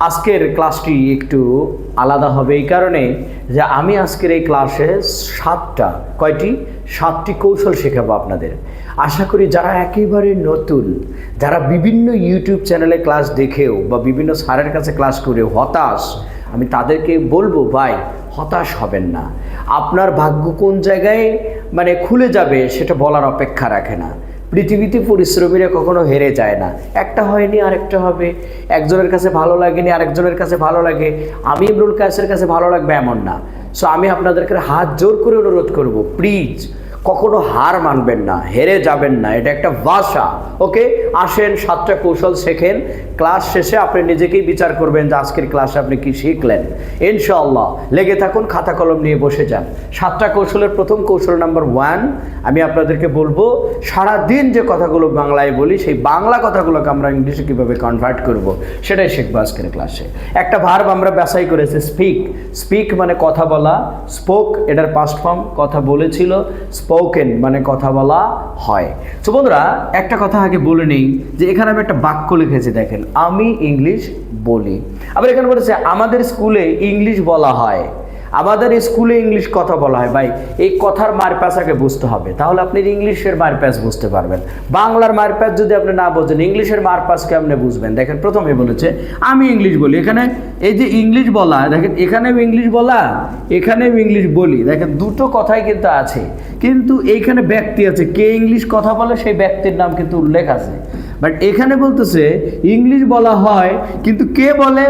আজকের ক্লাসটি একটু আলাদা হবে এই কারণে যে আমি আজকের এই ক্লাসে সাতটা, কয়টি? সাতটি কৌশল শেখাবো আপনাদের। আশা করি যারা একেবারে নতুন, যারা বিভিন্ন ইউটিউব চ্যানেলে ক্লাস দেখেও বা বিভিন্ন স্যারের কাছে ক্লাস করেও হতাশ, আমি তাদেরকে বলব, ভাই, হতাশ হবেন না। আপনার ভাগ্য কোন জায়গায় মানে খুলে যাবে সেটা বলার অপেক্ষা রাখে না। পৃথিবীতে পরিশ্রমীরা কখনো হেরে যায় না। একটা হয়নি, আরেকটা হবে। একজনের কাছে ভালো লাগেনি, আরেকজনের কাছে ভালো লাগে। আমি ইমরুল কায়েসের কাছে ভালো লাগবে এমন না। সো আমি আপনাদেরকে হাত জোর করে অনুরোধ করব প্লিজ কখনো হার মানবেন না, হেরে যাবেন না, এটা একটা ভাষা। ওকে? আসেন, সাতটা কৌশল শেখেন। ক্লাস শেষে আপনি নিজেকেই বিচার করবেন যে আজকের ক্লাসে আপনি কি শিখলেন। ইনশাআল্লাহ। লেগে থাকুন, খাতা কলম নিয়ে বসে যান। সাতটা কৌশলের প্রথম কৌশল নাম্বার ওয়ান, আমি আপনাদেরকে বলব সারা দিন যে কথাগুলো বাংলায় বলি, সেই বাংলা কথাগুলোকে আমরা ইংলিশে কীভাবে কনভার্ট করব, সেটাই শিখব আজকের ক্লাসে। একটা ভার্ব আমরা বাছাই করেছি স্পিক স্পিক মানে কথা বলা স্পোক এটার পাস্ট ফর্ম কথা বলেছিল স্পোকেন মানে কথা বলা হয়। তো বন্ধুরা, একটা কথা আগে বলে নেই যে এখানে আমি একটা বাক্য লিখেছি, দেখেন, আমি ইংলিশ বলি। আবার এখানে বলেছে, আমাদের স্কুলে ইংলিশ বলা হয়। আমাদের স্কুলে ইংলিশ কথা বলা হয়। ভাই, এই কথার মারপ্যাচ আগে বুঝতে হবে। তাহলে আপনি ইংলিশের মারপ্যাচ বুঝতে পারবেন। বাংলার মারপ্যাচ যদি আপনি না বোঝেন, ইংলিশের মারপ্যাচ আপনি বুঝবেন? দেখেন, প্রথমে বলেছে, আমি ইংলিশ বলি। এখানে এই যে ইংলিশ বলা, দেখেন, এখানেও ইংলিশ বলা, এখানেও ইংলিশ বলি। দেখেন, দুটো কথাই কিন্তু আছে। কিন্তু এইখানে ব্যক্তি আছে। কে ইংলিশ কথা বলে, সেই ব্যক্তির নাম কিন্তু উল্লেখ আছে। বাট এখানে বলতেছে, ইংলিশ বলা হয়, কিন্তু কে বলে?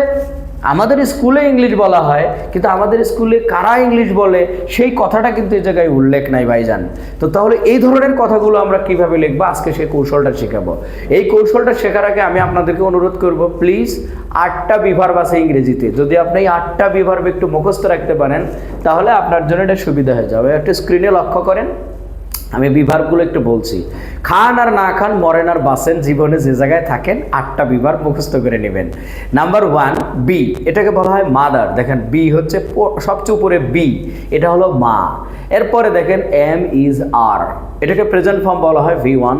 আমাদের স্কুলে ইংলিশ বলা হয়, কিন্তু আমাদের স্কুলে কারা ইংলিশ বলে, সেই কথাটা কিন্তু এই জায়গায় উল্লেখ নাই ভাইজান। তো তাহলে এই ধরনের কথাগুলো আমরা কীভাবে লিখব? আজকে সেই কৌশলটা শেখাবো। এই কৌশলটা শেখার আগে আমি আপনাদেরকে অনুরোধ করব প্লিজ আটটা বিভার্ব আছে ইংরেজিতে। যদি আপনি এই আটটা বিভার্ব একটু মুখস্থ রাখতে পারেন, তাহলে আপনার জন্য এটা সুবিধা হয়ে যাবে। একটু স্ক্রিনে লক্ষ্য করেন। আমি বিভাগগুলো একটু বলছি। খান আর না খান, মরেন আর বাসেন জীবনে যে জায়গায় থাকেন, আটটা বিভাগ মুখস্থ করে নেবেন। নাম্বার ওয়ান বি এটাকে বলা হয় মাদার। দেখেন বি হচ্ছে সবচেয়ে উপরে বি এটা হলো মা। এরপরে দেখেন এম ইজ আর এটাকে প্রেজেন্ট ফর্ম বলা হয় ভি ওয়ান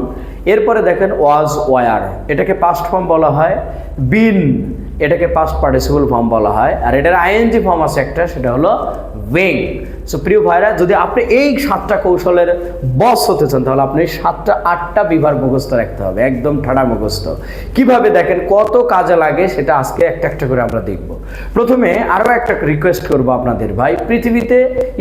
এরপরে দেখেন ওয়াজ ওয়ার এটাকে পাস্ট ফর্ম বলা হয় বিন এটাকে পাস্ট পার্টিসিপল ফর্ম বলা হয়। আর এটার আইএনজি ফর্ম আছে একটা, সেটা হলো ওয়েং সো প্রিয় ভাইরা, যদি আপনি এই সাতটা কৌশলের বস হতে চান, তাহলে আপনি সাতটা, আটটা বিভাগ মুখস্থ রাখতে হবে, একদম ঠাডা মুখস্থ। কীভাবে দেখেন কত কাজে লাগে সেটা আজকে একটা একটা করে আমরা দেখব। প্রথমে আরও একটা রিকোয়েস্ট করব আপনাদের, ভাই, পৃথিবীতে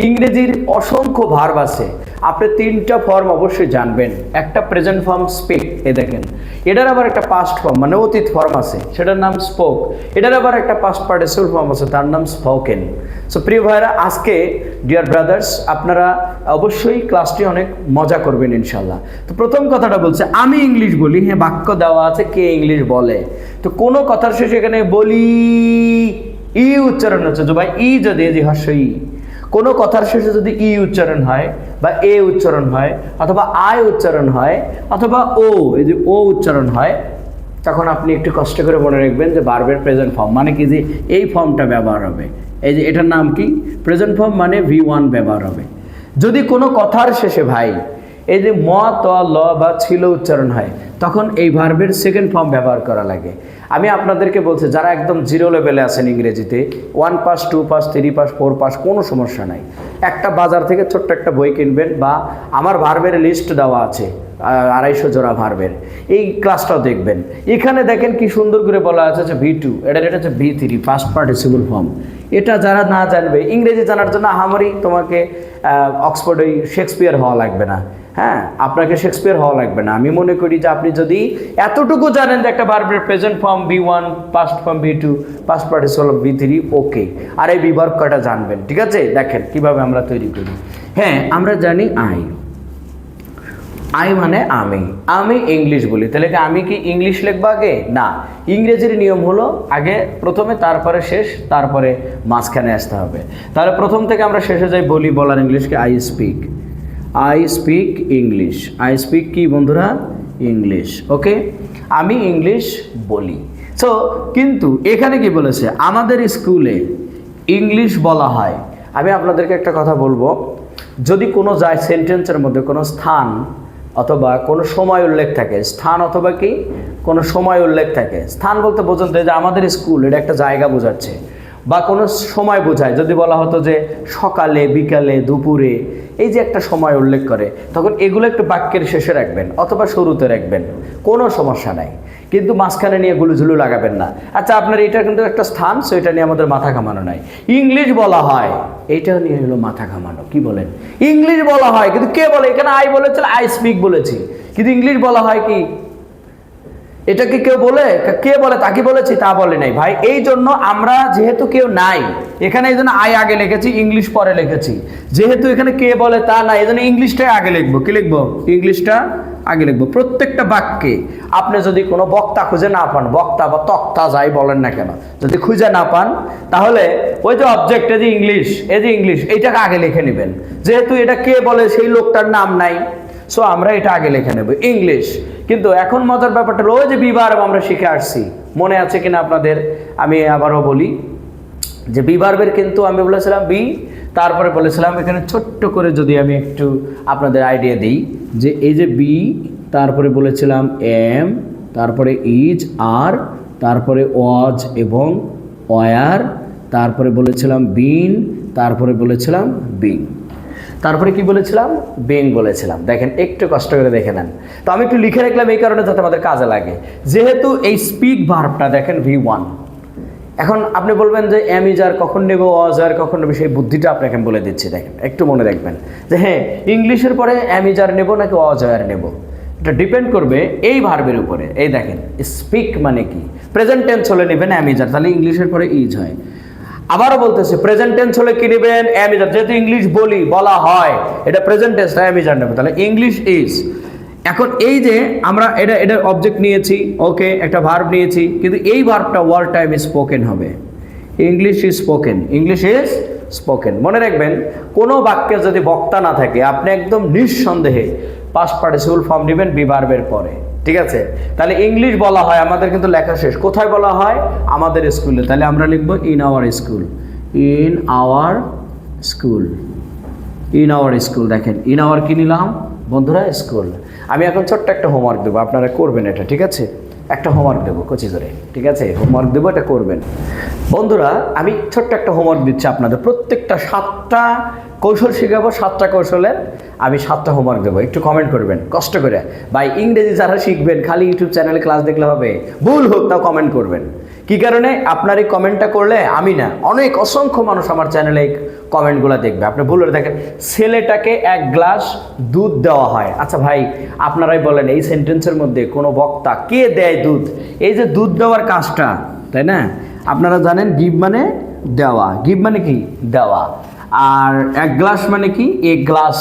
ইংরেজির অসংখ্য ভার্ব আছে। আপনি তিনটা ফর্ম অবশ্যই জানবেন। একটা প্রেজেন্ট ফর্ম স্পিক এ দেখেন। এটার আবার একটা পাস্ট ফর্ম মানে অতীত ফর্ম আছে, সেটার নাম স্পোক এটার আবার একটা পাস্ট পার্টিসিপল ফর্ম আছে, তার নাম স্পোকেন সো প্রিয় ভাইরা, আজকে ডিয়ার ব্রাদার্স আপনারা অবশ্যই ক্লাসটি অনেক মজা করবেন ইনশাল্লাহ তো প্রথম কথাটা বলছে, আমি ইংলিশ বলি হ্যাঁ বাক্য দেওয়া আছে, কে ইংলিশ বলে? তো কোনো কথার শেষে এখানে বলি, ই উচ্চারণ হচ্ছে ভাই ই যদি যে হর্ষ ই। কোনো কথার শেষে যদি ই উচ্চারণ হয়, বা এ উচ্চারণ হয়, অথবা আয় উচ্চারণ হয়, অথবা ও, এই যে ও উচ্চারণ হয় তখন আপনি একটু কষ্ট করে মনে রাখবেন যে বার্বের প্রেজেন্ট ফর্ম মানে কি যে এই ফর্মটা ব্যবহার হবে। এই যে এটার নাম কি? প্রেজেন্ট ফর্ম মানে ভি ওয়ান ব্যবহার হবে। যদি কোনো কথার শেষে ভাই, এই যে ম, ত, ল, বা, ছিল উচ্চারণ হয় তখন এই ভার্বের সেকেন্ড ফর্ম ব্যবহার করা লাগে। আমি আপনাদেরকে বলছি, যারা একদম জিরো লেভেলে আছেন ইংরেজিতে one pass two pass three pass four pass কোনো সমস্যা নাই। একটা বাজার থেকে ছোট্ট একটা বই কিনবেন বা আমার ভার্বের লিস্ট দেওয়া আছে আড়াইশো জোড়া ভার্বের এই ক্লাসটাও দেখবেন। এখানে দেখেন কি সুন্দর করে বলা আছে যে ভি টু এটা এটা হচ্ছে V three first participle form এটা যারা না জানবে, ইংরেজি জানার জন্য আহামরি তোমাকে অক্সফোর্ড শেক্সপিয়ার হওয়া লাগবে না। হ্যাঁ আপনাকে শেক্সপিয়ার হওয়া লাগবে না। আমি মনে করি যে আপনি যদি এতটুকু জানেন যে একটা বার্বের present form V one past form V two past participle V three okay আর এই বিভাগ কটা জানবেন, ঠিক আছে? দেখেন কীভাবে আমরা তৈরি করি। হ্যাঁ আমরা জানি আই আই মানে আমি। আমি ইংলিশ বলি। তাহলে কি আমি কি ইংলিশ লিখব আগে? না। ইংরেজির নিয়ম হলো আগে প্রথমে, তারপরে শেষ, তারপরে মাঝখানে আসতে হবে। তাহলে প্রথম থেকে আমরা শেষে যাই, বলি, বলার ইংলিশকে I speak I speak English I speak কি বন্ধুরা? ইংলিশ ওকে আমি ইংলিশ বলি। সো কিন্তু এখানে কি বলেছে? আমাদের স্কুলে ইংলিশ বলা হয়। আমি আপনাদেরকে একটা কথা বলব। যদি কোনো যায় সেন্টেন্সের মধ্যে কোনো স্থান অথবা কোনো সময় উল্লেখ থাকে, স্থান অথবা কি? কোনো সময় উল্লেখ থাকে। স্থান বলতে বোঝাতে যে আমাদের স্কুল এটা একটা জায়গা বোঝাচ্ছে। বা কোনো সময় বোঝায়। যদি বলা হতো যে সকালে, বিকালে, দুপুরে, এই যে একটা সময় উল্লেখ করে, তখন এগুলো একটু বাক্যের শেষে রাখবেন অথবা শুরুতে রাখবেন, কোনো সমস্যা নাই। কিন্তু মাঝখানে নিয়ে গুলুঝুলু লাগাবেন না। আচ্ছা আপনার এটা কিন্তু একটা স্থান সো এটা নিয়ে আমাদের মাথা ঘামানো নাই। ইংলিশ বলা হয় এইটাও নিয়ে হলো মাথা ঘামানো, কি বলেন? ইংলিশ বলা হয়, কিন্তু কে বলে? এখানে আই বলেছিল আই স্পিক বলেছি। কিন্তু ইংলিশ বলা হয় কি? এটা কি কেউ বলে? কে বলে? তাকে বলেছি, তা বলে নাই। ভাই, এই জন্য আমরা যেহেতু কেউ নাই, এখানে এই জন্য আই আগে লিখেছি, ইংলিশ পরে লিখেছি। যেহেতু এখানে কে বলে, তা নাই, এই জন্য ইংলিশটাই আগে লিখব। কি লিখব? ইংলিশটা আগে লিখব। প্রত্যেকটা বাক্যে আপনি যদি কোনো বক্তা খুঁজে না পান, বক্তা বা তক্তা যাই বলেন না কেন, যদি খুঁজে না পান, তাহলে ওই যে অবজেক্ট এই যে ইংলিশ, এই যে ইংলিশ, এইটাকে আগে লিখে নেবেন। যেহেতু এটা কে বলে, সেই লোকটার নাম নাই। সো আমরা এটা আগে লিখে নেব। ইংলিশ কিন্তু এখন মজার ব্যাপারটা যে বিবার আমরা শিখে আসছি। মনে আছে কিনা আপনাদের? আমি আবারও বলি যে বি ভার্বের কিন্তু আমি বলেছিলাম বি, তারপরে বলেছিলাম এখানে ছোট্ট করে যদি আমি একটু আপনাদের আইডিয়া দিই, যে এই যে বি, তারপরে বলেছিলাম এম, তারপরে ইজ, আর, তারপরে ওয়াজ এবং ওয়ার, তারপরে বলেছিলাম বিন, তারপরে বলেছিলাম বিং তারপরে কি বলেছিলাম? বেং বলেছিলাম। দেখেন, একটু কষ্ট করে দেখে নেন। তো আমি একটু লিখে রাখলাম এই কারণে যাতে আমাদের কাজে লাগে। যেহেতু এই স্পিক ভার্বটা দেখেন ভি ওয়ান এখন আপনি বলবেন যে অ্যামিজার কখন নেব? আর কখন নেব? সেই বুদ্ধিটা আপনাকে বলে দিচ্ছি, দেখেন। একটু মনে রাখবেন। যে হ্যাঁ ইংলিশের পরে অ্যামিজার নেব নাকি অজ আর নেব? এটা ডিপেন্ড করবে এই ভার্বের উপরে। এই দেখেন স্পিক মানে কি? প্রেজেন্ট টেন্স হলে নেবেন অ্যামিজার তাহলে ইংলিশের পরে ইজ হয়। আবারও বলতেছি প্রেজেন্ট টেন্স হলে কি নেবেন? অ্যামিজার যেহেতু ইংলিশ বলি, বলা হয়। এটা প্রেজেন্ট টেন্স অ্যামিজার নেবে। তাহলে ইংলিশ ইজ এখন এই যে আমরা এটা এটার অবজেক্ট নিয়েছি ওকে একটা ভার্ব নিয়েছি, কিন্তু এই ভার্বটা ওয়াল টাইম স্পোকেন হবে। English is spoken English is spoken মনে রাখবেন, কোনো বাক্যে যদি বক্তা না থাকে, আপনি একদম নিঃসন্দেহে পাস্ট পার্টিসিপল ফর্ম নেবেন বি ভার্বের পরে। ঠিক আছে? তাহলে ইংলিশ বলা হয়, আমাদের কিন্তু লেখা শেষ। কোথায় বলা হয়? আমাদের স্কুলে। তাহলে আমরা লিখব in our school in our school in our school দেখেন ইন আওয়ার কি নিলাম? বন্ধুরা স্কুল আমি এখন ছোট্ট একটা হোমওয়ার্ক দেবো, আপনারা করবেন এটা, ঠিক আছে? একটা হোমওয়ার্ক দেবো কচি করে, ঠিক আছে? হোমওয়ার্ক দেবো, এটা করবেন। বন্ধুরা, আমি ছোট্ট একটা হোমওয়ার্ক দিচ্ছি আপনাদের। প্রত্যেকটা সাতটা কৌশল শেখাবো, সাতটা কৌশলের। আমি সাতটা হোমওয়ার্ক দেবো, একটু কমেন্ট করবেন, কষ্ট করে। ভাই, ইংরেজি যারা শিখবেন, খালি ইউটিউব চ্যানেলে ক্লাস দেখলে হবে। ভুল হোক, তাও কমেন্ট করবেন। কি কারণে? আপনার এই কমেন্টটা করলে আমি না, অনেক অসংখ্য মানুষ আমার চ্যানেলে কমেন্টগুলো দেখবে। আপনি ভুল দেখেন, ছেলেটাকে এক গ্লাস দুধ দেওয়া হয়। আচ্ছা ভাই, আপনারাই বলেন, এই সেন্টেন্সের মধ্যে কোনো বক্তা কে দেয় দুধ? এই যে দুধ দেওয়ার কাজটা, তাই না? আপনারা জানেন গিভ মানে দেওয়া। গিভ মানে কি? দেওয়া। আর এক গ্লাস মানে কি? A glass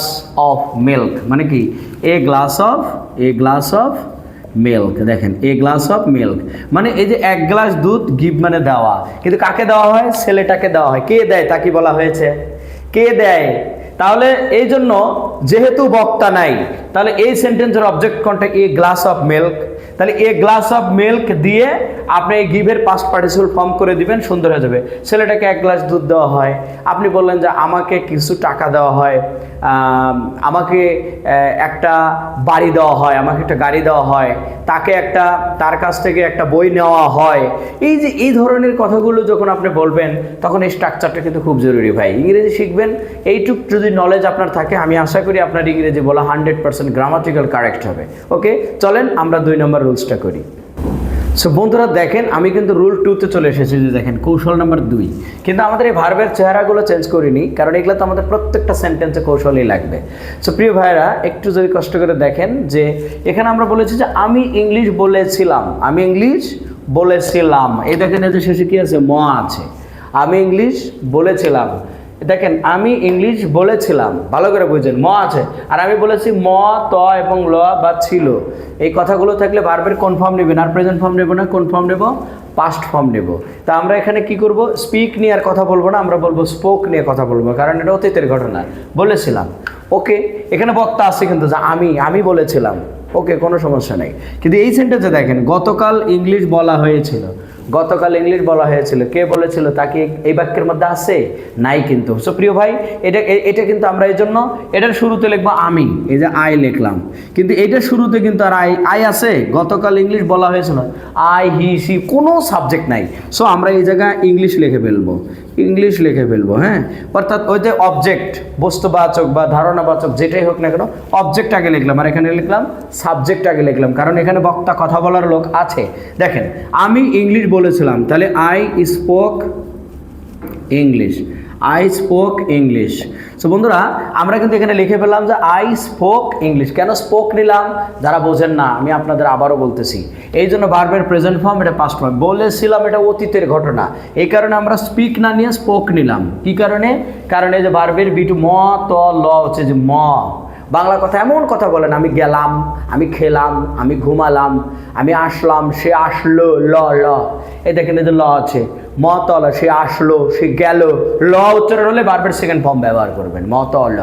of milk. মানে কি? A glass of, a glass of milk দেখেন এ গ্লাস অফ মিল্ক মানে এই যে এক গ্লাস দুধ গিভ মানে দেওয়া, কিন্তু কাকে দেওয়া হয়? ছেলেটাকে দেওয়া হয়। কে দেয়? তা কি বলা হয়েছে। কে দেয়? তাহলে এই জন্য যেহেতু বক্তা নাই, তাহলে এই সেন্টেন্সের অবজেক্ট কোনটা? এ গ্লাস অফ মিল্ক তাহলে এ গ্লাস অফ মিল্ক দিয়ে আপনি এই গিভের পাস্ট পার্টিসিপল ফর্ম করে দিবেন, সুন্দর হয়ে যাবে। ছেলেটাকে এক গ্লাস দুধ দেওয়া হয়। আপনি বললেন যে আমাকে কিছু টাকা দেওয়া হয় আমাকে একটা বাড়ি দেওয়া হয়, আমাকে একটা গাড়ি দেওয়া হয়, তাকে একটা, তার কাছ থেকে একটা বই নেওয়া হয়। এই যে, এই ধরনের কথাগুলো যখন আপনি বলবেন, তখন এই স্ট্রাকচারটা কিন্তু খুব জরুরি ভাই। ইংরেজি শিখবেন, এইটুক যদি নলেজ আপনার থাকে, আমি আশা করি আপনার ইংরেজি বলা হান্ড্রেড পার্সেন্ট গ্রামাটিক্যাল কারেক্ট হবে। ওকে চলেন আমরা দুই নম্বর রুলসটা করি। সো বন্ধুরা দেখেন, আমি কিন্তু রুল টুতে চলে এসেছি, যে দেখেন, কৌশল নাম্বার দুই। কিন্তু আমাদের এই ভার্বের চেহারাগুলো চেঞ্জ করিনি, কারণ এগুলো তো আমাদের প্রত্যেকটা সেন্টেন্সে কৌশলই লাগবে। সো প্রিয় ভাইরা একটু যদি কষ্ট করে দেখেন, যে এখানে আমরা বলেছি যে আমি ইংলিশ বলেছিলাম, আমি ইংলিশ বলেছিলাম। এই দেখেন যে শেষে কি আছে? ম আছে। আমি ইংলিশ বলেছিলাম। দেখেন, আমি ইংলিশ বলেছিলাম, ভালো করে বুঝছেন ম আছে, আর আমি বলেছি ম, ত এবং ল বা ছিল। এই কথাগুলো থাকলে বারবার কোন ফর্ম নেবেন আর প্রেজেন্ট ফর্ম নেব না, কোন ফর্ম নেব? পাস্ট ফর্ম নেব। তা আমরা এখানে কি করব? স্পিক নিয়ে আর কথা বলব না, আমরা বলব স্পোক নিয়ে কথা বলব, কারণ এটা অতীতের ঘটনা। বলেছিলাম। ওকে এখানে বক্তা আছে কিন্তু, যে আমি আমি বলেছিলাম। ওকে কোনো সমস্যা নেই। কিন্তু এই সেন্টেন্সে দেখেন, গতকাল ইংলিশ বলা হয়েছিল। গতকাল ইংলিশ বলা হয়েছিল। কে বলেছিল? তাকে এই বাক্যের মধ্যে আছে? নাই কিন্তু। সো প্রিয় ভাই, এটা এটা কিন্তু আমরা এই জন্য এটার শুরুতে লিখব আমি। এই যে আই লিখলাম। কিন্তু এটার শুরুতে কিন্তু আর আই আই আছে? গতকাল ইংলিশ বলা হয়েছিল। আই, হি, সি কোনো সাবজেক্ট নাই। সো আমরা এই জায়গায় ইংলিশ লিখে ফেলব। ইংলিশ লিখে ফেলব হ্যাঁ? অর্থাৎ ওই যে অবজেক্ট বস্তুবাচক বা ধারণাবাচক, যেটাই হোক না কেন অবজেক্ট আগে লিখলাম। আর এখানে লিখলাম সাবজেক্ট আগে লিখলাম। কারণ এখানে বক্তা কথা বলার লোক আছে। দেখেন, আমি ইংলিশ বলেছিলাম, তাহলে I spoke English I spoke English so বন্ধুরা, আমরা কিন্তু এখানে লিখে ফেললাম যে আই স্পোক ইংলিশ কেন স্পোক নিলাম? যারা বোঝেন না, আমি আপনাদের আবারও বলতেছি। এই জন্য বারবার প্রেজেন্ট ফর্ম এটা পাস্ট ফর্ম বলেছিলাম এটা অতীতের ঘটনা। এই কারণে আমরা স্পিক না নিয়ে স্পোক নিলাম। কি কারণে? কারণে এই যে বারবের বিটু ম ত ল হচ্ছে যে ম বাংলা কথা এমন কথা বলেন, আমি গেলাম, আমি খেলাম, আমি ঘুমালাম, আমি আসলাম, সে আসলো, ল ল। এ দেখেন যে ল আছে মতল তল সে আসলো, সে গেল, ল উচ্চারণ হলে বারবার সেকেন্ড ফর্ম ব্যবহার করবেন মতল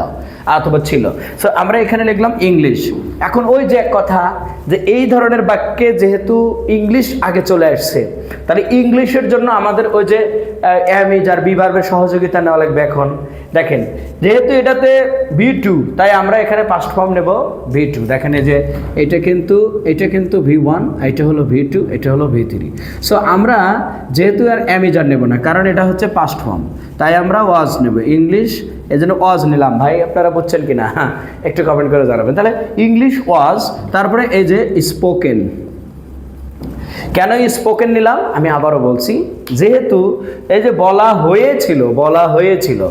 অথবা ছিল। সো আমরা এখানে লিখলাম ইংলিশ এখন ওই যে এক কথা যে এই ধরনের বাক্যে যেহেতু ইংলিশ আগে চলে আসছে, তাহলে ইংলিশের জন্য আমাদের ওই যে এমই যার বি বার্বের সহযোগিতা নেওয়া লাগবে এখন। দেখেন, যেহেতু এটাতে ভি টু তাই আমরা এখানে পাস্ট ফর্ম নেব ভি টু দেখেন এই যে, এটা কিন্তু এটা কিন্তু ভি ওয়ান এটা হলো ভি টু এটা হলো ভি থ্রি সো আমরা যেহেতু আর অ্যামিজার নেব না, কারণ এটা হচ্ছে পাস্ট ফর্ম তাই আমরা ওয়াজ নেব। ইংলিশ এই জন্য ওয়াজ নিলাম। ভাই, আপনারা বুঝছেন কি না হ্যাঁ একটু কমেন্ট করে জানাবেন। তাহলে ইংলিশ ওয়াজ, তারপরে এই যে স্পোকেন কেন স্পোকেন নিলাম? আমি আবারও বলছি, যেহেতু এই যে বলা হয়েছিল বলা হয়েছিল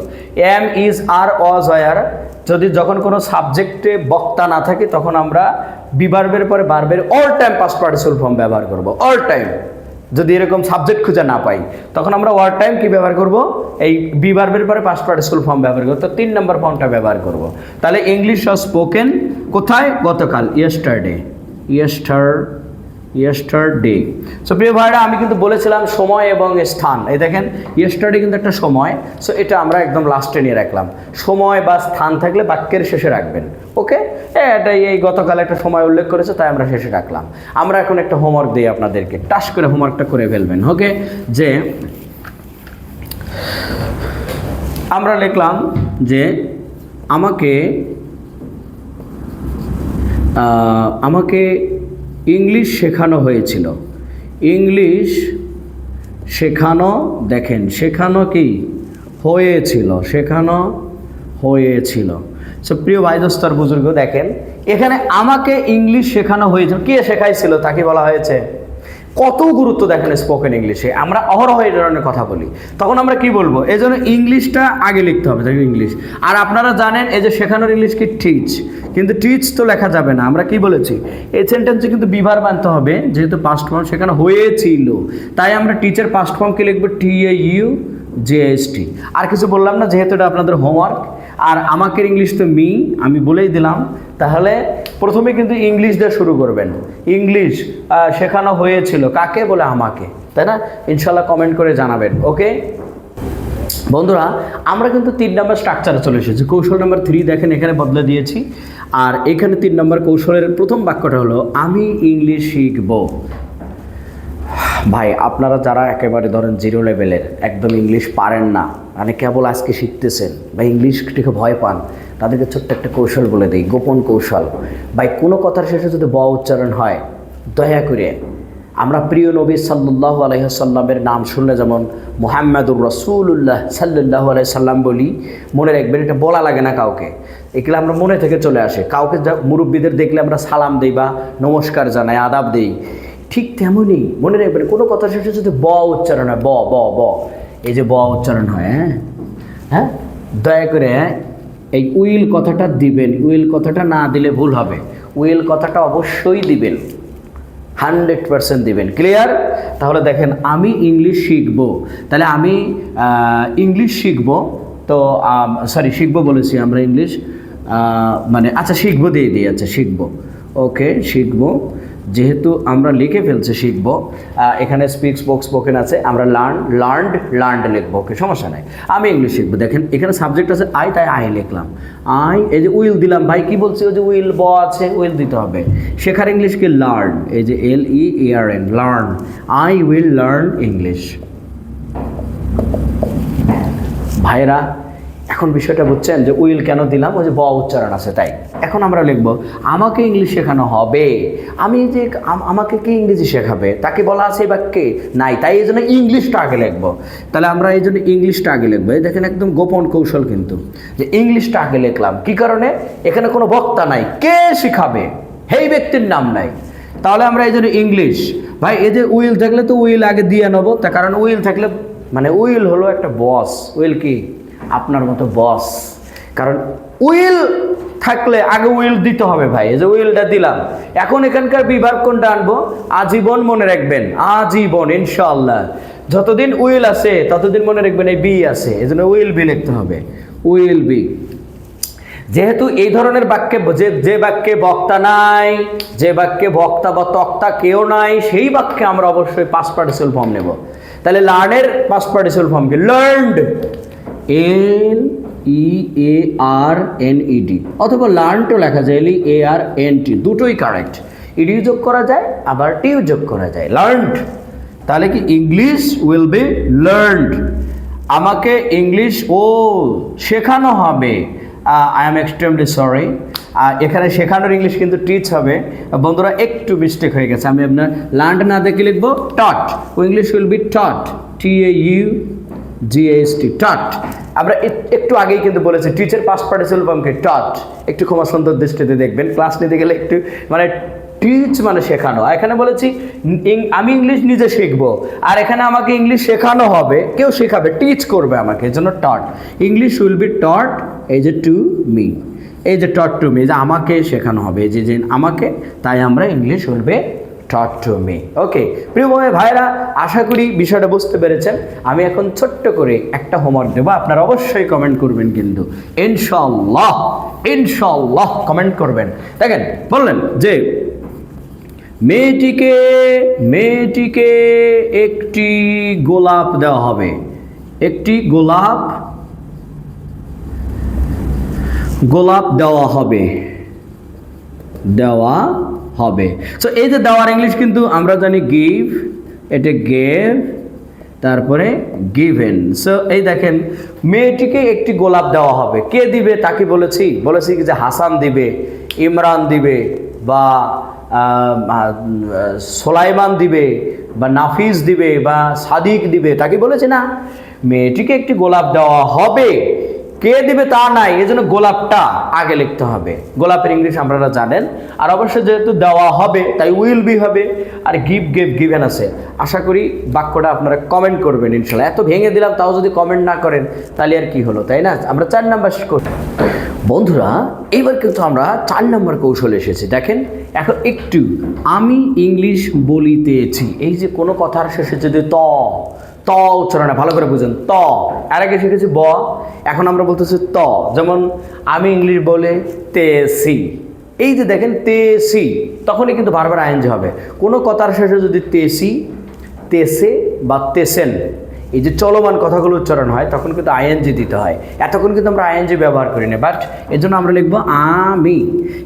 am is are was were যদি যখন কোনো সাবজেক্টে বক্তা না থাকে, তখন আমরা বিবার্বের পরে বারবের all time past participle form ব্যবহার করব। অল টাইম যদি এরকম সাবজেক্ট খুঁজে না পাই, তখন আমরা ওয়ার টাইম কি ব্যবহার করব? এই বিভার্বের পরে পাস্ট পার্টিসিপাল ফর্ম ব্যবহার করব। তো তিন নম্বর ফর্মটা ব্যবহার করব। তাহলে ইংলিশ স্পোকেন কোথায়? গতকাল ইয়েস্টারডে ইয়েস্টার ইয়েস্টারডে সো প্রিয় ভাইরা, আমি কিন্তু বলেছিলাম সময় এবং স্থান। এই দেখেন ইয়েস্টারডে কিন্তু একটা সময় সো এটা আমরা একদম লাস্টে নিয়ে রাখলাম। সময় বা স্থান থাকলে বাক্যের শেষে রাখবেন ওকে এটা এই গতকাল একটা সময় উল্লেখ করেছে, তাই আমরা শেষে রাখলাম। আমরা এখন একটা হোমওয়ার্ক দিই আপনাদেরকে। টাস করে হোমওয়ার্কটা করে ফেলবেন ওকে যে, আমরা লিখলাম যে, আমাকে আমাকে ইংলিশ শেখানো হয়েছিল। ইংলিশ শেখানো, দেখেন, শেখানো কি? হয়েছিল, শেখানো হয়েছিল। সো প্রিয় বাইদস্তর দোস্তর বুজুর্গ, দেখেন, এখানে আমাকে ইংলিশ শেখানো হয়েছিল। কে শেখাইছিল? তাকে বলা হয়েছে। কত গুরুত্ব দেখেন স্পোকেন ইংলিশে আমরা অহরহ এই ধরনের কথা বলি। তখন আমরা কি বলব? এই জন্য ইংলিশটা আগে লিখতে হবে দেখো ইংলিশ আর আপনারা জানেন, এই যে শেখানোর ইংলিশ কি টিচ কিন্তু টিচ তো লেখা যাবে না। আমরা কি বলেছি? এই সেন্টেন্সে কিন্তু বিভার মানতে হবে, যেহেতু পাস্ট ফর্ম সেখানে হয়েছিল। তাই আমরা টিচের পাস্ট ফর্মকে লিখব? টি এ ইউ জেএসটি আর কিছু বললাম না, যেহেতু এটা আপনাদের হোমওয়ার্ক আর আমাকে ইংলিশ তো মি আমি বলেই দিলাম। তাহলে প্রথমে কিন্তু ইংলিশ দিয়ে শুরু করবেন। ইংলিশ শেখানো হয়েছিল। কাকে বলে আমাকে? তাই না? ইনশাল্লাহ কমেন্ট করে জানাবেন ওকে বন্ধুরা, আমরা কিন্তু তিন নম্বর স্ট্রাকচারে চলে এসেছি। কৌশল নাম্বার থ্রি দেখেন, এখানে বদলে দিয়েছি। আর এখানে তিন নম্বর কৌশলের প্রথম বাক্যটা হলো, আমি ইংলিশ শিখব। ভাই, আপনারা যারা একেবারে ধরেন জিরো লেভেলের একদম ইংলিশ পারেন না মানে কেবল আজকে শিখতেছেন, বা ইংলিশ থেকে ভয় পান, তাদেরকে ছোট্ট একটা কৌশল বলে দিই, গোপন কৌশল। ভাই, কোনো কথার শেষে যদি ব উচ্চারণ হয়, দয়া করে, আমরা প্রিয় নবী সাল্লাহ আলহিহাসাল্লামের নাম শুনলে যেমন মোহাম্মদুর রসুল্লাহ সাল্লাহ আলাইসাল্লাম বলি, মনে রাখবেন এটা বলা লাগে না কাউকে। এগুলো আমরা মনে থেকে চলে আসে। কাউকে যা মুরব্বীদের দেখলে আমরা সালাম দিই বা নমস্কার জানাই, আদাব দিই। ঠিক তেমনই। মনে রাখবেন, কোনো কথা শেষে যদি ব উচ্চারণ হয়, ব ব ব। এই যে ব উচ্চারণ হয় হ্যাঁ? হ্যাঁ? দয়া করে এই উইল কথাটা দিবেন, উইল কথাটা না দিলে ভুল হবে। উইল কথাটা অবশ্যই দিবেন। হান্ড্রেড পার্সেন্ট দিবেন। ক্লিয়ার? তাহলে দেখেন, আমি ইংলিশ শিখব। তাহলে আমি ইংলিশ শিখব। তো সরি শিখব বলেছি আমরা ইংলিশ। মানে আচ্ছা শিখব দিয়ে দিই আচ্ছা শিখব। ওকে, শিখব। যেহেতু আমরা লিখে ফেলছি শিখব এখানে স্পিক স্পোক স্পোকেন আছে, আমরা লার্ন লার্নড লার্নড লিখব ওকে সমস্যা নাই। আমি ইংলিশ শিখব। দেখেন, এখানে সাবজেক্ট আছে আই তাই আই লিখলাম। আই এই যে উইল দিলাম, ভাই কি বলছি? ওই যে উইল ব আছে উইল দিতে হবে। শেখার ইংলিশ কি? লার্ন এই যে L E R N learn I will learn English ভাইরা এখন বিষয়টা বুঝছেন যে উইল কেন দিলাম? ওই যে ব উচ্চারণ আছে, তাই। এখন আমরা লিখব, আমাকে ইংলিশ শেখানো হবে। আমি যে আম- আমাকে কি ইংরেজি শেখাবে? তাকে বলা আছে এই বাক্যে নাই, তাই এই জন্য ইংলিশটা আগে লিখব। তাহলে আমরা এই জন্য ইংলিশটা আগে লিখব। এই দেখেন একদম গোপন কৌশল কিন্তু, যে ইংলিশটা আগে লিখলাম। কি কারণে? এখানে কোনো বক্তা নাই। কে শিখাবে? সেই ব্যক্তির নাম নাই। তাহলে আমরা এই জন্য ইংলিশ। ভাই, এই যে উইল থাকলে তো উইল আগে দিয়ে নেব। তার কারণ উইল থাকলে মানে উইল হলো একটা বস। উইল কি? আপনার মতো বস কারণ উইল থাকলে আগে উইল দিতে হবে ভাই, এই যে উইলটা দিলাম। এখন এখানকার বিভাগ কোনটা আনব? আজীবন মনে রাখবেন, আজীবন ইনশাল্লাহ যতদিন উইল আছে, ততদিন মনে রাখবেন এই বি আছে, এই জন্য উইল বি লিখতে হবে। Will be. যেহেতু এই ধরনের বাক্যে যে যে বাক্যে বক্তা নাই, যে বাক্যে বক্তা বা তক্তা কেউ নাই, সেই বাক্যে আমরা অবশ্যই পাস পার্টিসিপাল ফর্ম নেব। তাহলে লার্নের পাস পার্টিসিপাল ফর্ম কি? Learned L E A R N E D অথবা লার্নটও লেখা যায় এল এ আর এন টি দুটোই কারেক্ট ইডিও যোগ করা যায়, আবার টিও যোগ করা যায়। লার্নড তাহলে কি ইংলিশ উইল বি লার্নড আমাকে ইংলিশ ও, শেখানো হবে। আই এম এক্সট্রিমলি সরি এখানে শেখানোর ইংলিশ কিন্তু টিচ হবে। বন্ধুরা, একটু মিস্টেক হয়ে গেছে। আমি আপনার লার্ন না দেখে লিখব taught O English will be taught T A U GST taught আমরা একটু আগেই কিন্তু বলেছি টিচার পাস পার্টিসিপাল ফর্মকে টট একটু ক্ষমা সুন্দর দৃষ্টিতে দেখবেন ক্লাস নিতে গেলে একটু মানে টিচ মানে শেখানো। এখানে বলেছি আমি ইংলিশ নিজে শিখব, আর এখানে আমাকে ইংলিশ শেখানো হবে, কেউ শেখাবে টিচ করবে আমাকে, এই জন্য taught English will be taught এই যে টু মি এই যে টট টু মি যে আমাকে শেখানো হবে, এই যে যে আমাকে, তাই আমরা English will be taught to me okay প্রিয় ভাই ভাইরা আশা করি বিষয়টা বুঝতে পেরেছেন। আমি এখন ছোট্ট করে একটা হোমওয়ার্ক দেবো। আপনারা অবশ্যই কমেন্ট করবেন কিন্তু। ইনশাল্লাহ ইনশাল্লাহ কমেন্ট করবেন। দেখেন, বললেন যে, মেয়েটিকে মেয়েটিকে একটি গোলাপ দেওয়া হবে। একটি গোলাপ গোলাপ দেওয়া হবে। দেওয়া হবে। সো এই যে দেওয়ার ইংলিশ কিন্তু আমরা জানি গিভ এটা গেভ তারপরে গিভেন সো এই দেখেন, মেয়েটিকে একটি গোলাপ দেওয়া হবে। কে দিবে? তাকে বলেছি। বলেছি যে হাসান দিবে, ইমরান দিবে বা সোলাইমান দিবে বা নাফিস দিবে বা সাদিক দিবে। তাকে বলেছে না। মেয়েটিকে একটি গোলাপ দেওয়া হবে। কে দিবে তা নাই, এই জন্য গোলাপটা আগে লিখতে হবে। গোলাপের ইংলিশ আপনারা জানেন। আর অবশ্যই যেহেতু দেওয়া হবে, তাই উইল বি হবে, আর গিভ গিভ গিভেন আছে। আশা করি বাক্যটা আপনারা কমেন্ট করবেন ইনশাল্লাহ। এত ভেঙে দিলাম, তাও যদি কমেন্ট না করেন, তাহলে আর কি হলো, তাই না? আমরা চার নাম্বার করি। বন্ধুরা, এবার কিন্তু আমরা চার নম্বর কৌশলে এসেছি। দেখেন, এখন একটু আমি ইংলিশ বলিতেছি। এই যে কোনো কথার শেষে যদি ত ত উচ্চারণে, ভালো করে বুঝেন। ত। আর আগে শিখেছি ব, এখন আমরা বলতেছি ত। যেমন, আমি ইংলিশ বলে তেসি এই যে দেখেন তেসি তখনই কিন্তু বারবার আইন আইনজি হবে। কোনো কথার শেষে যদি তেসি তেসে বা তেসেন এই যে চলমান কথাগুলো উচ্চারণ হয়, তখন কিন্তু আইএনজি দিতে হয়। এতক্ষণ কিন্তু আমরা আইএনজি ব্যবহার করি না বাট এর জন্য আমরা লিখব আমি।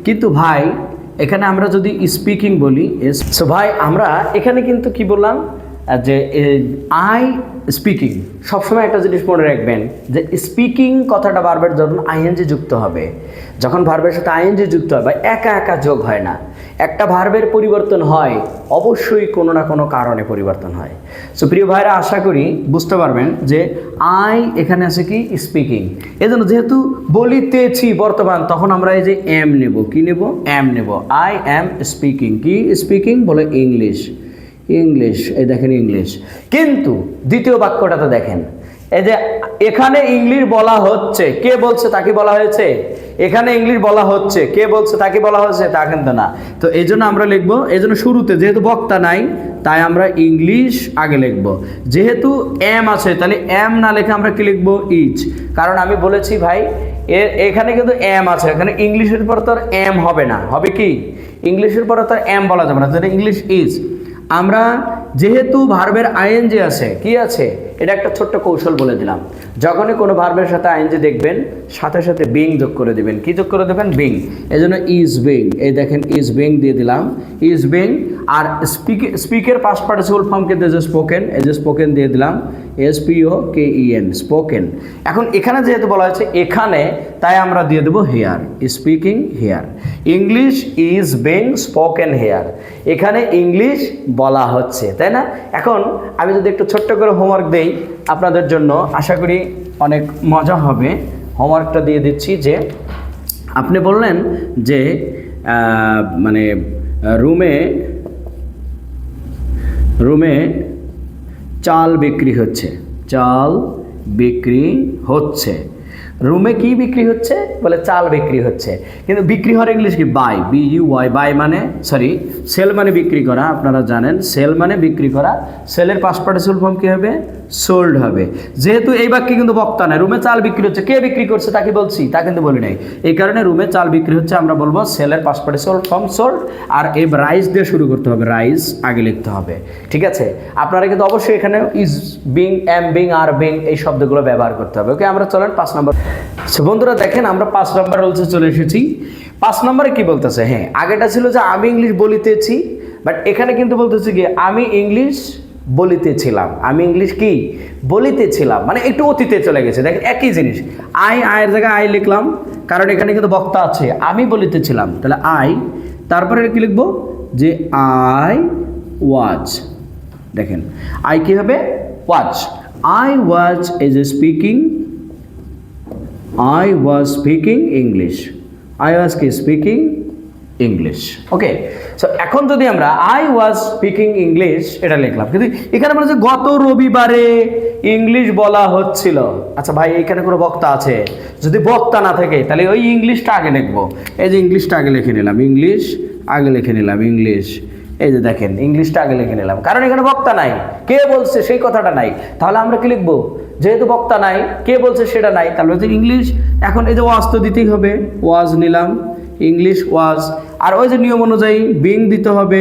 কিন্তু ভাই, এখানে আমরা যদি স্পিকিং বলি সো ভাই, আমরা এখানে কিন্তু কি বললাম? যে আই স্পিকিং সবসময় একটা জিনিস মনে রাখবেন যে স্পিকিং কথাটা বারবার যখন আইএনজি যুক্ত হবে, যখন ভার্বের সাথে আইএনজি যুক্ত হয় বা একা একা যোগ হয় না, একটা ভার্বের পরিবর্তন হয়, অবশ্যই কোনো না কোনো কারণে পরিবর্তন হয়। সো প্রিয় ভাইরা, আশা করি বুঝতে পারবেন যে আই এখানে আছে কি? স্পিকিং এজন্য যেহেতু বলিতেছি বর্তমান, তখন আমরা এই যে এম নেব। কি নেব? এম নেব। আই এম স্পিকিং কি স্পিকিং বলে ইংলিশ ইংলিশ, এই দেখেন ইংলিশ। কিন্তু দ্বিতীয় বাক্যটাতে দেখেন। এই যে এখানে ইংলিশ বলা হচ্ছে, কে বলছে তাকে বলা হয়েছে? এখানে ইংলিশ বলা হচ্ছে, কে বলছে তাকে বলা হয়েছে, তা কিন্তু না। তো এই জন্য আমরা লিখব, এই জন্য শুরুতে যেহেতু বক্তা নাই, তাই আমরা ইংলিশ আগে লিখব। যেহেতু এম আছে, তাহলে এম না লেখে আমরা কি লিখব? ইচ। কারণ আমি বলেছি ভাই এর এখানে কিন্তু এম আছে, এখানে ইংলিশের পর তো এম হবে না। হবে কি? ইংলিশের পরে তো এম বলা যাবে না ইংলিশ ইজ। আমরা যেহেতু ভার্বের আইএনজি আছে কি আছে? এটা একটা ছোট্ট কৌশল বলে দিলাম। যখনই কোনো ভার্বের সাথে আইএনজি দেখবেন, সাথে সাথে বিং যোগ করে দেবেন। কি যোগ করে দেবেন? বিং। এই জন্য ইজ বিং এই দেখেন ইজ বিং দিয়ে দিলাম। ইজ বিং আর স্পিক স্পিকের পাস্ট পার্টিসিপল ফর্মকে যে স্পোকেন যে স্পোকেন দিয়ে দিলাম। S P O K E N spoken এখন এখানে যেহেতু বলা হয়েছে এখানে, তাই আমরা দিয়ে দেবো here speaking here English is being spoken here এখানে ইংলিশ বলা হচ্ছে, তাই না? এখন আমি যদি একটু ছোট্ট করে হোমওয়ার্ক দেই আপনাদের জন্য আশা করি অনেক মজা হবে। হোমওয়ার্কটা দিয়ে দিচ্ছি যে, আপনি বললেন যে মানে রুমে রুমে চাল বিক্রি হচ্ছে। চাল বিক্রি হচ্ছে। রুমে কি বিক্রি হচ্ছে? বলে চাল বিক্রি হচ্ছে। কিন্তু বিক্রি হওয়ার ইংলিশ কি? Buy B U Y buy মানে সরি সেল মানে বিক্রি করা, আপনারা জানেন। সেল মানে বিক্রি করা। সেলের পাস পার্টিসিপল ফর্ম কী হবে? সোল্ড হবে। যেহেতু এই বাক্যে কিন্তু বক্তা নাই, রুমে চাল বিক্রি হচ্ছে। কে বিক্রি করছে তাকে বলছি, তা কিন্তু বলি নাই। এই কারণে রুমে চাল বিক্রি হচ্ছে, আমরা বলব সেলের পাস পার্টিসিপল ফর্ম সোল্ড আর এই রাইস দিয়ে শুরু করতে হবে। রাইস আগে লিখতে হবে। ঠিক আছে? আপনারা কিন্তু অবশ্যই এখানে is being am being are being এই শব্দগুলো ব্যবহার করতে হবে। ওকে আমরা চলেন পাঁচ নম্বর বন্ধুরা দেখেন, আমরা পাঁচ নম্বর রুলসে চলে এসেছি। পাঁচ নম্বরে কি বলতেছে? হ্যাঁ আগেটা ছিল যে আমি ইংলিশ বলিতেছি বাট এখানে কিন্তু বলতেছি কি আমি ইংলিশ বলিতেছিলাম। আমি ইংলিশ কি? বলিতেছিলাম। মানে একটু অতীতে চলে গেছে। দেখেন, একই জিনিস। আই, আয়ের জায়গায় আই লিখলাম, কারণ এখানে কিন্তু বক্তা আছে। আমি বলিতেছিলাম। তাহলে আই, তারপরে কি লিখব? যে আই ওয়াজ। দেখেন, আই কি হবে? Was. I was is a speaking, I was speaking English. I was কি? স্পিকিং ইংলিশ ওকে সো এখন যদি আমরা আই ওয়াজ স্পিকিং ইংলিশ এটা লিখলাম। কিন্তু এখানে বলা হচ্ছে গত রবিবারে ইংলিশ বলা হচ্ছিল। আচ্ছা ভাই, এখানে কোনো বক্তা আছে? যদি বক্তা না থাকে, তাহলে ওই ইংলিশটা আগে লিখব। এই যে ইংলিশটা আগে লিখে নিলাম ইংলিশ আগে লিখে নিলাম ইংলিশ এই যে দেখেন ইংলিশটা আগে লিখে নিলাম। কারণ এখানে বক্তা নাই, কে বলছে সেই কথাটা নাই। তাহলে আমরা কি লিখব? যেহেতু বক্তা নাই, কে বলছে সেটা নাই, তাহলে হচ্ছে ইংলিশ এখন এই যে ওয়াজ তো দিতেই হবে, ওয়াজ নিলাম। ইংলিশ ওয়াজ আর ওই যে নিয়ম অনুযায়ী বিং দিতে হবে,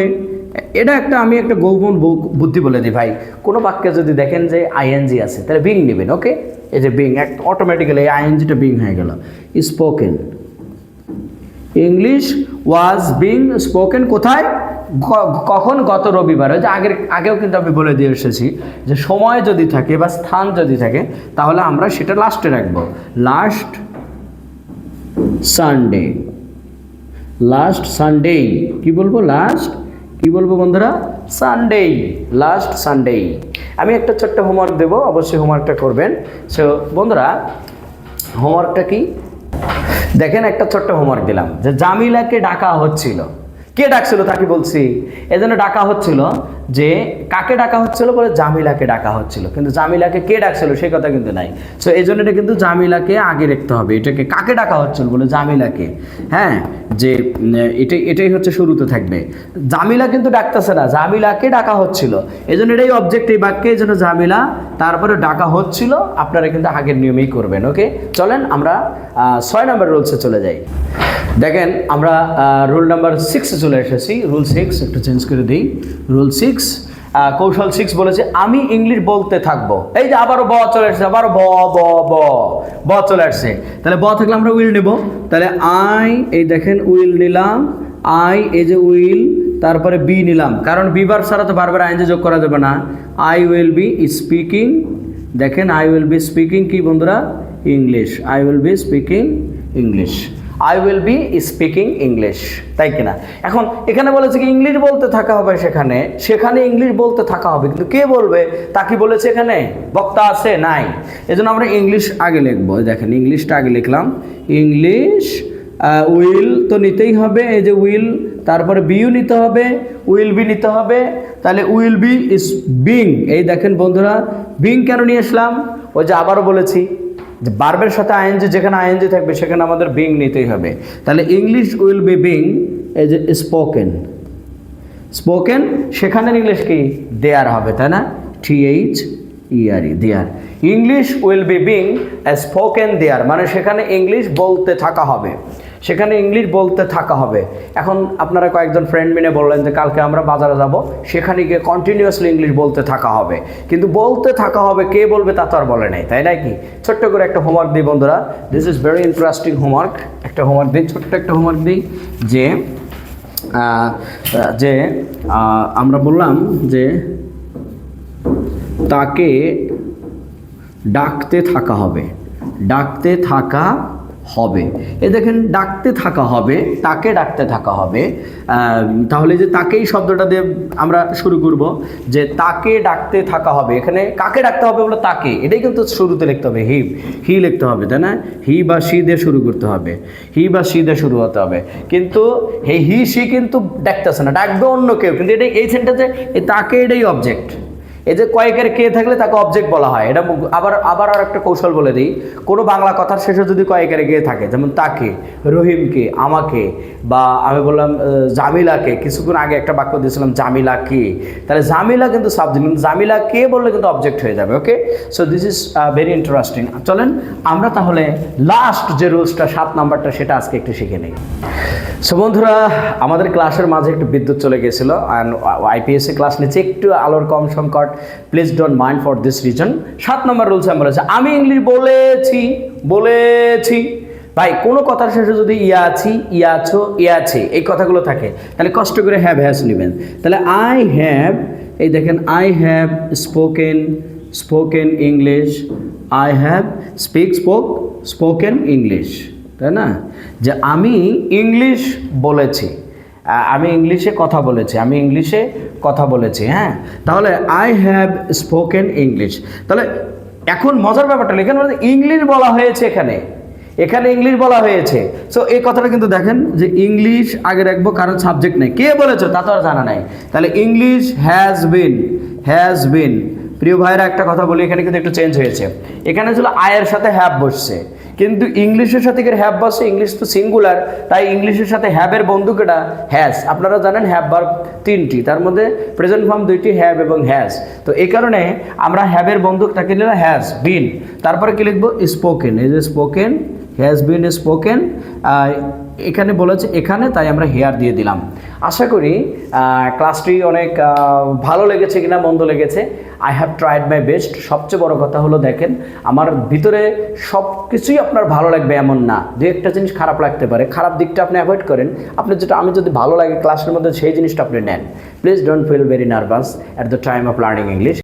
এটা একটা আমি একটা গোপন বুদ্ধি বলে দিই ভাই। কোনো বাক্যে যদি দেখেন যে আইএনজি আছে, তাহলে বিং নেবেন ওকে এই যে বিং এক অটোমেটিক্যালি আইএনজিটা বিং হয়ে গেল। Spoken English was being spoken কোথায়? কখন? গত রবিবার। ওই যে আগের, আগেও কিন্তু আমি বলে দিয়ে এসেছি যে সময় যদি থাকে বা স্থান যদি থাকে, তাহলে আমরা সেটা লাস্টে রাখব। লাস্ট সানডে লাস্ট সানডে কি বলব? লাস্ট কি বলব বন্ধুরা? সানডে লাস্ট সানডে আমি একটা ছোট্ট হোমওয়ার্ক দেবো, অবশ্যই হোমওয়ার্কটা করবেন। সো বন্ধুরা হোমওয়ার্কটা কি? দেখেন একটা ছোট্ট হোমওয়ার্ক দিলাম, যে জামিলাকে ডাকা হচ্ছিল। কে ডাকছিল তাকে বলছি। এজন্য ডাকা হচ্ছিল যে কাকে ডাকা হচ্ছিল বলে জামিলাকে ডাকা হচ্ছিল। কিন্তু জামিলাকে কে ডাকছিল সেই কথা কিন্তু নাই। সো এই জন্য এটা কিন্তু জামিলাকে আগে রাখতে হবে। এটাকে কাকে ডাকা হচ্ছিল বলে জামিলাকে? হ্যাঁ যে এটাই এটাই হচ্ছে শুরুতে থাকবে। জামিলা কিন্তু ডাকতেছে না, জামিলাকে ডাকা হচ্ছিল। এই জন্য এটাই অবজেক্ট এই বাক্যে এই জন্য জামিলা তারপরে ডাকা হচ্ছিল। আপনারা কিন্তু আগের নিয়মেই করবেন ওকে চলেন আমরা ছয় নম্বর রুলসে চলে যাই। দেখেন, আমরা রুল নাম্বার সিক্সে চলে এসেছি রুল সিক্স একটু চেঞ্জ করে দিই। রুল সিক্স কৌশল সিক্স বলেছে, আমি ইংলিশ বলতে থাকব। এই যে আবারও ব চলে আসছে আবারও ব ব ব ব চলে আসছে। তাহলে ব থাকলে আমরা উইল নেব। তাহলে আই এই দেখেন উইল নিলাম। আই এই যে উইল তারপরে বি নিলাম। কারণ বিবার ছাড়া তো বারবার আইনজে যোগ করা যাবে না। আই উইল বি স্পিকিং দেখেন আই উইল বি স্পিকিং কি বন্ধুরা? English I will be speaking English I will be speaking English তাই কিনা? এখন এখানে বলেছে কি ইংলিশ বলতে থাকা হবে সেখানে সেখানে ইংলিশ বলতে থাকা হবে, কিন্তু কে বলবে? তা কি বলেছে এখানে? বক্তা আছে, নাই। এজন্য আমরা ইংলিশ আগে লিখব। দেখেন ইংলিশটা আগে লিখলাম। ইংলিশ উইল তো নিতেই হবে, এই যে উইল তারপরে বিউ নিতে হবে উইল বি নিতে হবে, তাহলে উইল বি ইস বিং এই দেখেন বন্ধুরা বিং কেন নিয়ে আসলাম? ওই যে আবারও বলেছি যে বার্বের সাথে আইএনজি যেখানে আইএনজি থাকবে, সেখানে আমাদের বিং নিতেই হবে। তাহলে English will be being as spoken spoken সেখানের ইংলিশ কি? দেয়ার হবে, তাই না? T H E R E there English will be being spoken there মানে সেখানে ইংলিশ বলতে থাকা হবে। সেখানে ইংলিশ বলতে থাকা হবে। এখন আপনারা কয়েকজন ফ্রেন্ড মিলে বললেন যে, কালকে আমরা বাজারে যাব। সেখানে গিয়ে কন্টিনিউয়াসলি ইংলিশ বলতে থাকা হবে। কিন্তু বলতে থাকা হবে, কে বলবে তা তো আর বলে নাই, তাই নাকি ছোট্ট করে একটা হোমওয়ার্ক দিই বন্ধুরা। This is very interesting homework একটা হোমওয়ার্ক দিই, ছোট্ট একটা হোমওয়ার্ক দিই যে যে আমরা বললাম যে, তাকে ডাকতে থাকা হবে। ডাকতে থাকা হবে। এ দেখেন, ডাকতে থাকা হবে, তাকে ডাকতে থাকা হবে। তাহলে যে তাকেই শব্দটা দিয়ে আমরা শুরু করব, যে তাকে ডাকতে থাকা হবে। এখানে কাকে ডাকতে হবে বলে? তাকে। এটাই কিন্তু শুরুতে লিখতে হবে, হি। হি লিখতে হবে, তাই না? হি বা সি দিয়ে শুরু করতে হবে। হি বা সি দিয়ে শুরু হতে হবে। কিন্তু হে, হি সি কিন্তু ডাকতেছে না, ডাকবে অন্য কেউ। কিন্তু এটা এই সেন্টেন্সে তাকে এটাই অবজেক্ট এই যে কয়েকের কে থাকলে তাকে অবজেক্ট বলা হয়, এটা আবার আবার আর একটা কৌশল বলে দিই। কোনো বাংলা কথার শেষে যদি কয়েকের কে থাকে, যেমন তাকে, রহিমকে, আমাকে, বা আমি বললাম জামিলাকে, কিছুক্ষণ আগে একটা বাক্য দিয়েছিলাম, জামিলা কে। তাহলে জামিলা কিন্তু সাবজেক্ট কিন্তু জামিলা কে বললে কিন্তু অবজেক্ট হয়ে যাবে okay so this is very interesting চলেন, আমরা তাহলে লাস্ট যে রুলসটা সাত নাম্বারটা সেটা আজকে একটু শিখে নেই। সো বন্ধুরা, আমাদের ক্লাসের মাঝে একটু বিদ্যুৎ চলে গেছিল অ্যান্ড আইপিএসসি ক্লাস নিচে একটু আলোর কম সংকট। Please don't mind for this reason সাত নম্বর রুলস আমি বলেছি, আমি ইংলিশ বলেছি বলেছি। ভাই, কোনো কথার শেষে যদি ইয়া আছি, ইয়া আছো ইয়া আছে, এই কথাগুলো থাকে, তাহলে কষ্ট করে হ্যাভ হ্যাজ নেবেন। তাহলে আই হ্যাভ এই দেখেন I have spoken spoken English I have speak spoke spoken English তাই না? যে আমি ইংলিশ বলেছি আমি ইংলিশে কথা বলেছি, আমি ইংলিশে কথা বলেছি হ্যাঁ? তাহলে আই হ্যাভ স্পোকেন ইংলিশ তাহলে এখন মজার ব্যাপারটা এখানে ইংলিশ বলা হয়েছে এখানে। এখানে ইংলিশ বলা হয়েছে। সো এই কথাটা কিন্তু দেখেন যে ইংলিশ আগে রাখব, কারণ সাবজেক্ট নেই। কে বলেছে তা তো আর জানা নাই। তাহলে English has been has been প্রিয় ভাইরা, একটা কথা বলি, এখানে কিন্তু একটু চেঞ্জ হয়েছে। এখানে ছিল আয়ের সাথে হ্যাভ বসছে। কিন্তু ইংলিশের সাথে কি হ্যাভ বসে ইংলিশ তো সিঙ্গুলার তাই ইংলিশের সাথে হ্যাবের বন্ধুকেটা হ্যাজ আপনারা জানেন হ্যাভ বার তিনটি, তার মধ্যে প্রেজেন্ট ফর্ম দুইটি হ্যাভ এবং হ্যাজ তো এই কারণে আমরা হ্যাবের বন্ধুকটাকে নিলাম হ্যাজ বিন তারপরে কি লিখব? স্পোকেন এই যে স্পোকেন হ্যাজ বিন স্পোকেন এখানে বলেছে, এখানে তাই আমরা হেয়ার দিয়ে দিলাম। আশা করি ক্লাসটি অনেক ভালো লেগেছে কিনা, মন্দ লেগেছে। I have tried my best সবচেয়ে বড় কথা হলো, দেখেন, আমার ভিতরে সব কিছুই আপনার ভালো লাগবে এমন না। দু একটা জিনিস খারাপ লাগতে পারে। খারাপ দিকটা আপনি অ্যাভয়েড করেন। আপনি যেটা, আমি যদি ভালো লাগে ক্লাসের মধ্যে, সেই জিনিসটা আপনি নেন। Please don't feel very nervous at the time of learning English